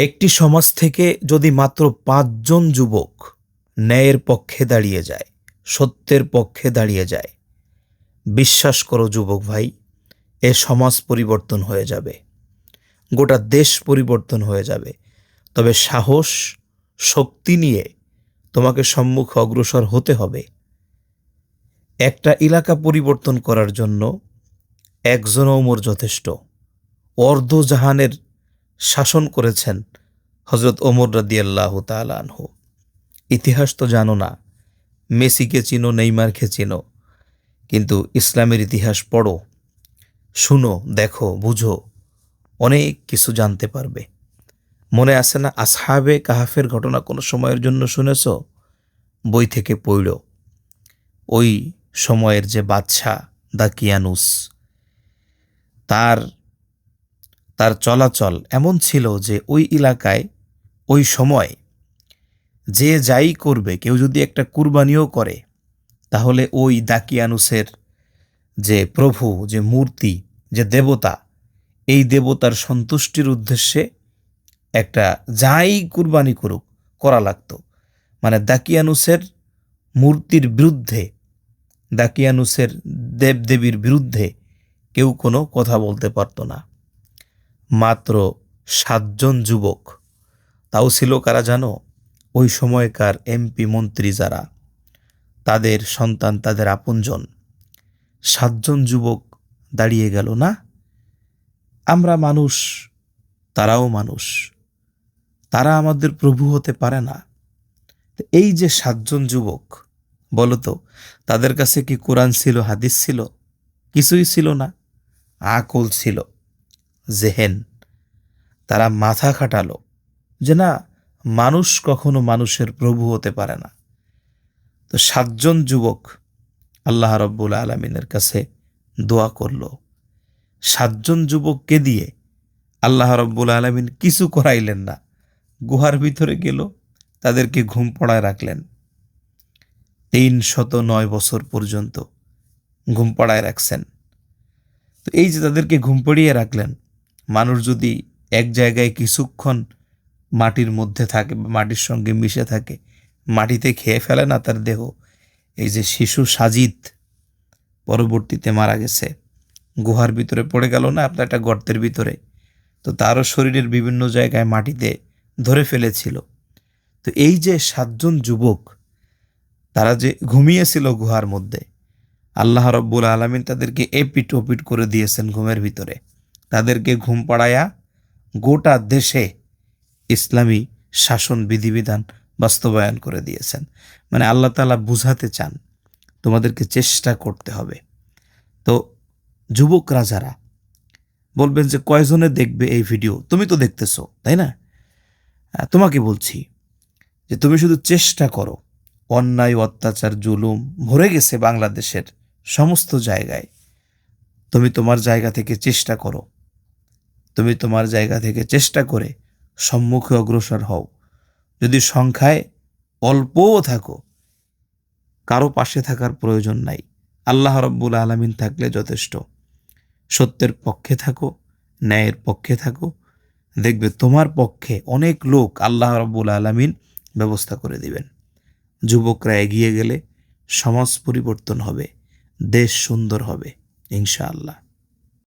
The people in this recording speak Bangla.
একটি সমাজ থেকে যদি মাত্র পাঁচজন যুবক ন্যায়ের পক্ষে দাঁড়িয়ে যায়, সত্যের পক্ষে দাঁড়িয়ে যায়, বিশ্বাস করো যুবক ভাই, এ সমাজ পরিবর্তন হয়ে যাবে। গোটা দেশ পরিবর্তন হয়ে যাবে। তবে সাহস, শক্তি নিয়ে তোমাকে সম্মুখে অগ্রসর হতে হবে। একটা এলাকা পরিবর্তন করার জন্য একজন ওমর যথেষ্ট। অর্ধজাহানের শাসন করেছেন হজরত ওমর রাদিয়াল্লাহু তাআলা আনহু। ইতিহাস তো জানো না, মেসিকে চিনো, নেইমারকে চিনো, কিন্তু ইসলামের ইতিহাস পড়ো, শুনো, দেখো, বুঝো, অনেক কিছু জানতে পারবে। মনে আছে না আসহাবে কাহাফের ঘটনা কোনো সময়ের জন্য শুনেছ? বই থেকে পড়ল, ওই সময়ের যে বাদশাহ দাকিয়ানুস তার তার চলাচল এমন ছিল যে ওই এলাকায়, ওই সময় যে যাই করবে, কেউ যদি একটা কুরবানিও করে, তাহলে ওই দাকিয়ানুসের যে প্রভু, যে মূর্তি, যে দেবতা, এই দেবতার সন্তুষ্টির উদ্দেশ্যে একটা যাই কুরবানি করুক, করা লাগতো। মানে দাকিয়ানুসের মূর্তির বিরুদ্ধে, দাকিয়ানুসের দেবদেবীর বিরুদ্ধে কেউ কোনো কথা বলতে পারতো না। মাত্র সাতজন যুবক। তাও ছিল কারা জানো? ওই সময়কার এমপি মন্ত্রী যারা। তাদের সন্তান, তাদের আপনজন। সাতজন যুবক দাঁড়িয়ে গেল না? আমরা মানুষ, তারাও মানুষ। তারা আমাদের প্রভু হতে পারে না। এই যে সাতজন যুবক, বলো তো, তাদের কাছে কি কোরআন ছিল, হাদিস ছিল? কিছুই ছিল না। আকল ছিল। জেহেন। তারা মাথা খাটালো যে না, মানুষ কখনো মানুষের প্রভু হতে পারে না। তো সাতজন যুবক আল্লাহ রব্বুল আলমিনের কাছে দোয়া করল। সাতজন যুবককে দিয়ে আল্লাহ রব্বুল আলমিন কিছু করাইলেন না। গুহার ভিতরে গেল, তাদেরকে ঘুম পড়ায় রাখলেন। তিন শত নয় বছর পর্যন্ত ঘুম পড়ায় রাখছেন। তো এই যে তাদেরকে ঘুম পড়িয়ে রাখলেন মানুষ যদি এক জায়গায় কিছুক্ষণ মাটির মধ্যে থাকে বা মাটির সঙ্গে মিশে থাকে, মাটিতে খেয়ে ফেলে না তার দেহ? এই যে শিশু সাজিদ পরবর্তীতে মারা গেছে। গুহার ভিতরে পড়ে গেল না, আপনার একটা গর্তের ভিতরে। তো তারও শরীরের বিভিন্ন জায়গায় মাটিতে ধরে ফেলেছিল। তো এই যে সাতজন যুবক, তারা যে ঘুমিয়েছিল গুহার মধ্যে, আল্লাহ রব্বুল আলমিন তাদেরকে এপিট ওপিট করে দিয়েছেন ঘুমের ভিতরে। তাদেরকে ঘুম পাড়ায়া গোটা দেশে ইসলামী শাসন বিধিবিধান বাস্তবায়ন করে দিয়েছেন। মানে আল্লাহ তালা বুঝাতে চান, তোমাদেরকে চেষ্টা করতে হবে। তো যুবকরা যারা, বলবেন যে কয়জনে দেখবে এই ভিডিও? তুমি তো দেখতেছো, তাই না? তোমাকে বলছি যে তুমি শুধু চেষ্টা করো। অন্যায়, অত্যাচার, জুলুম ভরে গেছে বাংলাদেশের সমস্ত জায়গায়। তুমি তোমার জায়গা থেকে চেষ্টা করো। তুমি তোমার জায়গা থেকে চেষ্টা করে সম্মুখে অগ্রসর হও। যদি সংখ্যায় অল্পও থাকো, কারও পাশে থাকার প্রয়োজন নাই। আল্লাহ রব্বুল আলমিন থাকলে যথেষ্ট। সত্যের পক্ষে থাকো, ন্যায়ের পক্ষে থাকো। দেখবে তোমার পক্ষে অনেক লোক আল্লাহ রব্বুল আলমিন ব্যবস্থা করে দিবেন। যুবকরা এগিয়ে গেলে সমাজ পরিবর্তন হবে, দেশ সুন্দর হবে, ইনশাআল্লাহ।